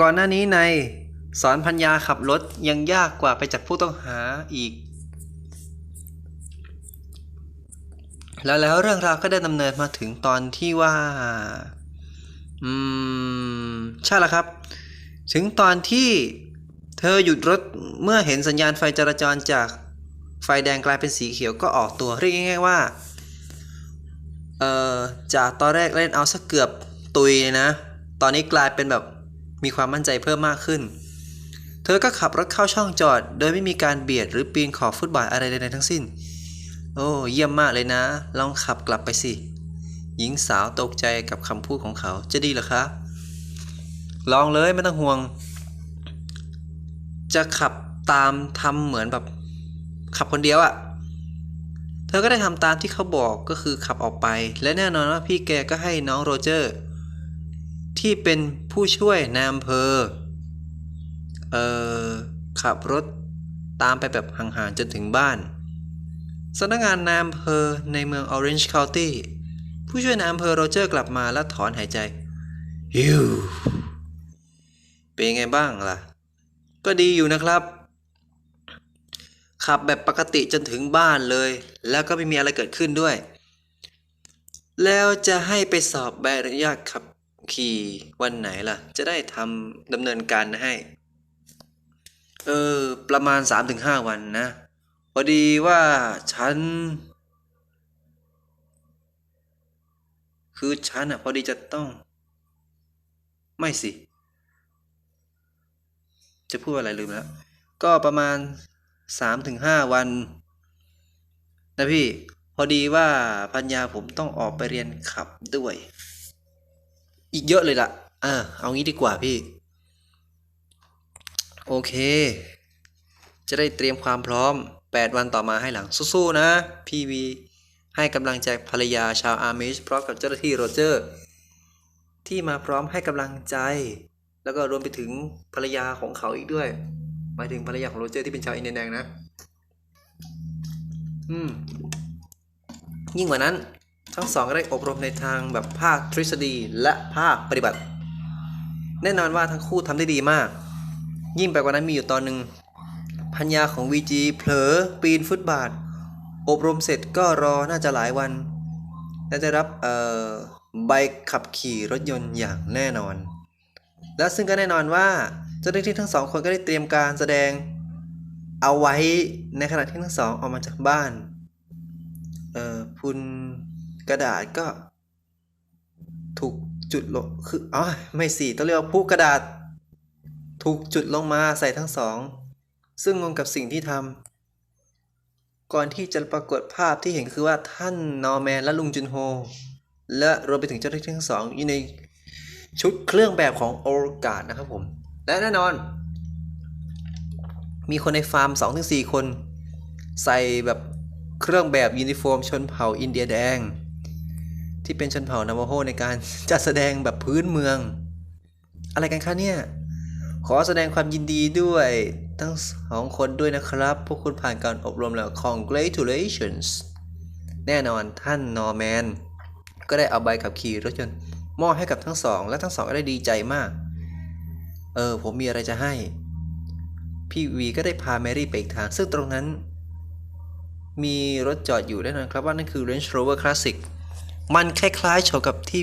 ก่อนหน้านี้ในสอนพัญญาขับรถยังยากกว่าไปจับผู้ต้องหาอีก แล้วแล้วเรื่องราวก็ได้ดำเนินมาถึงตอนที่ว่า อืม ใช่แล้วครับ ถึงตอนที่เธอหยุดรถเมื่อเห็นสัญญาณไฟจราจรจากไฟแดงกลายเป็นสีเขียวก็ออกตัวเรียกง่ายๆว่า เอ่อ จากตอนแรกเล่นเอาสักเกือบตุยเลยนะ ตอนนี้กลายเป็นแบบ มีความมั่นใจเพิ่มมากขึ้น เธอก็ขับรถเข้าช่องจอด โดยไม่มีการเบียดหรือปีนขอบฟุตบาทอะไรใดๆทั้งสิ้น โอ้เยี่ยมมากเลยนะ ลองขับกลับไปสิ หญิงสาวตกใจกับคำพูดของเขาจะดีหรอคะลองเลยไม่ต้องห่วง จะขับตามทำเหมือนแบบ ขับคนเดียวอะ่ะเธอก็ได้ทำตามที่เขาบอกก็คือขับออกไป และแน่นอนว่าพี่แกก็ให้น้องโรเจอร์ ที่เป็นผู้ช่วยนายอำเภอเอ่อขับรถตามไปแบบห่างๆจนถึงบ้านสำนักงานนายอำเภอในเมือง Orange County ผู้ช่วยนายอำเภอโรเจอร์กลับมาและถอนหายใจฮิวเป็นไงบ้างล่ะ ก็ดีอยู่นะครับ ขับแบบปกติจนถึงบ้านเลย แล้วก็ไม่มีอะไรเกิดขึ้นด้วย แล้วจะให้ไปสอบใบอนุญาตขับ ขี่วันไหนล่ะ จะได้ทำดำเนินการให้ เออ ประมาณ 3-5 วันนะ พอดีว่าฉัน คือฉันอะ พอดีจะต้อง ไม่สิ จะพูดอะไรลืมแล้ว ก็ประมาณ 3-5 วัน นะพี่ พอดีว่าพัญญาผมต้องออกไปเรียนขับด้วย อีกเยอะเลยล่ะเออเอางี้ดีกว่าพี่ โอเค จะได้เตรียมความพร้อม 8 วันต่อมาให้หลังสู้ๆนะ พี่วีให้กำลังใจภรรยาชาวอาร์มิชพร้อมกับเจ้าหน้าที่โรเจอร์ ที่มาพร้อมให้กำลังใจ แล้วก็รวมไปถึงภรรยาของเขาอีกด้วย หมายถึงภรรยาของโรเจอร์ที่เป็นชาวอินเดียแดงนะ อืม ยิ่งกว่านั้น ทั้งสองก็ได้อบรมในทางแบบภาคทฤษฎีและภาคปฏิบัติ แน่นอนว่าทั้งคู่ทำได้ดีมาก ยิ่งไปกว่านั้นมีอยู่ตอนหนึ่งพัญญาของวีจีเผลอปีนฟุตบาท อบรมเสร็จก็รอน่าจะหลายวัน และจะรับเอ่อใบขับขี่รถยนต์อย่างแน่นอน และซึ่งก็แน่นอนว่าเจ้าหน้าที่ทั้งสองคนก็ได้เตรียมการแสดงเอาไว้ในขณะที่ทั้งสองออกมาจากบ้าน เอ่อพุน กระดาษก็ ถูกจุดลงคืออ๋อไม่สิต้องเรียกว่าผู้กระดาษ ถูกจุดลงมาใส่ทั้งสอง ซึ่งงงกับสิ่งที่ทำก่อนที่จะปรากฏภาพที่เห็นคือว่าท่านนอร์แมนและลุงจุนโฮ และรวมไปถึงเจ้าหน้าที่ทั้งสองอยู่ในชุดเครื่องแบบของโอรกาดนะครับผม และแน่นอน มีคนในฟาร์ม 2-4 คน ใส่แบบเครื่องแบบยูนิฟอร์มชนเผ่าอินเดียแดง ที่เป็นชนเผ่านาวาโฮในการจัดแสดงแบบพื้นเมือง อะไรกันคะเนี่ย ขอแสดงความยินดีด้วยทั้งสองคนด้วยนะครับ พวกคุณผ่านการอบรมแล้ว congratulations แน่นอนท่านนอร์แมน ก็ได้เอาใบขับขี่รถยนต์มอบให้กับทั้งสอง และทั้งสองก็ได้ดีใจมาก เออ ผมมีอะไรจะให้ พี่วีก็ได้พาแมรี่ไปอีกทาง ซึ่งตรงนั้น มีรถจอดอยู่แน่นอนครับว่านั่นคือ Range Rover Classic มันคล้ายๆโฉกับที่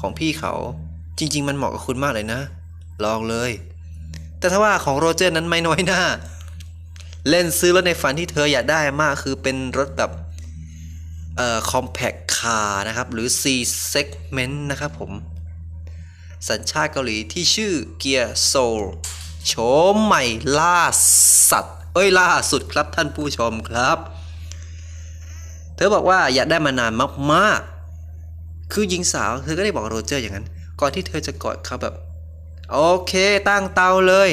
ของพี่เขา จริง ๆ มันเหมาะกับคุณมากเลยนะ ลองเลย แต่ถ้าว่าของโรเจอร์นั้นไม่น้อยหน้า เล่นซื้อรถในฝันที่เธออยากได้มากคือเป็นรถแบบเอ่อ compact car นะครับ หรือ C segment นะครับผม สัญชาติเกาหลีที่ชื่อเกียร์โซลโฉมใหม่ล่าสัตว์ เอ้ยล่าสุดครับท่านผู้ชมครับ เธอบอกว่าอยากได้มานานมากๆ คือหญิงสาวเธอก็ได้บอกโรเจอร์อย่างนั้น ก่อนที่เธอจะกอดเขาแบบ โอเค ตั้งเตาเลย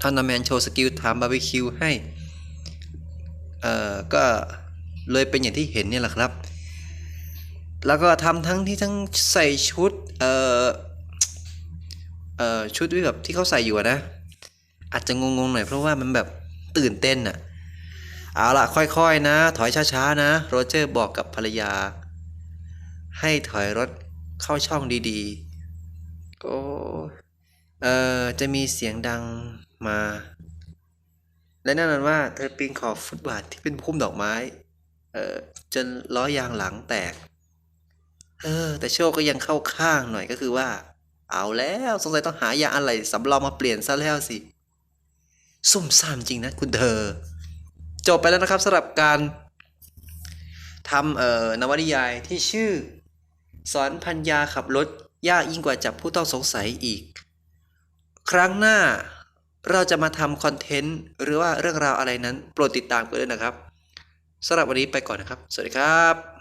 ทอนนาแมนโชว์สกิลทำบาร์บีคิวให้ เอ่อ ก็เลยเป็นอย่างที่เห็นเนี่ยแหละครับ แล้วก็ทำทั้งที่ทั้งใส่ชุด เอ่อ เอ่อ ชุดที่แบบที่เขาใส่อยู่นะ อาจจะงงๆหน่อยเพราะว่ามันแบบตื่นเต้นอะเอาละค่อยๆนะ ถอยช้าๆนะ โรเจอร์บอกกับภรรยา ให้ถอยรถเข้าช่องดีๆ ก็ เออจะมีเสียงดังมา และแน่นอนว่าเธอปีนขอบฟุตบาทที่เป็นพุ่มดอกไม้ เออจนล้อยางหลังแตก เออ แต่โชคก็ยังเข้าข้างหน่อยก็คือว่า เอาแล้วสงสัยต้องหายาอะไรสำรองมาเปลี่ยนซะแล้วสิซุ่มซ่ามจริงนะคุณเธอ จบไปแล้วนะครับสำหรับการทำเอ่อนวนิยายที่ชื่อ สอนพัญญาขับรถยากยิ่งกว่าจับผู้ต้องสงสัยอีก ครั้งหน้าเราจะมาทำคอนเทนต์หรือว่าเรื่องราวอะไรนั้น โปรดติดตามกันด้วยนะครับสำหรับวันนี้ไปก่อนนะครับ สวัสดีครับ